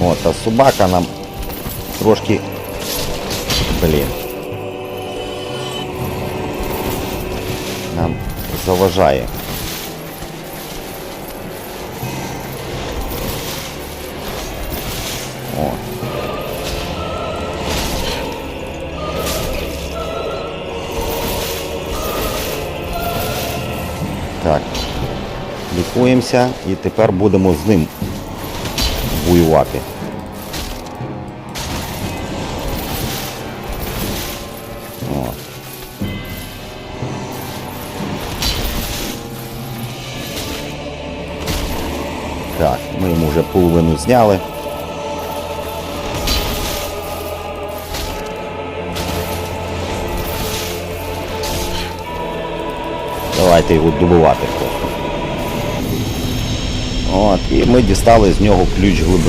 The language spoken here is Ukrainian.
От, а собака нам трошки. Блін. Нам заважає. О. Так. Лікуємося і тепер будемо з ним воювати. Так, ми йому вже половину зняли. Давайте його добувати просто. От, і ми дістали з нього ключ глибин.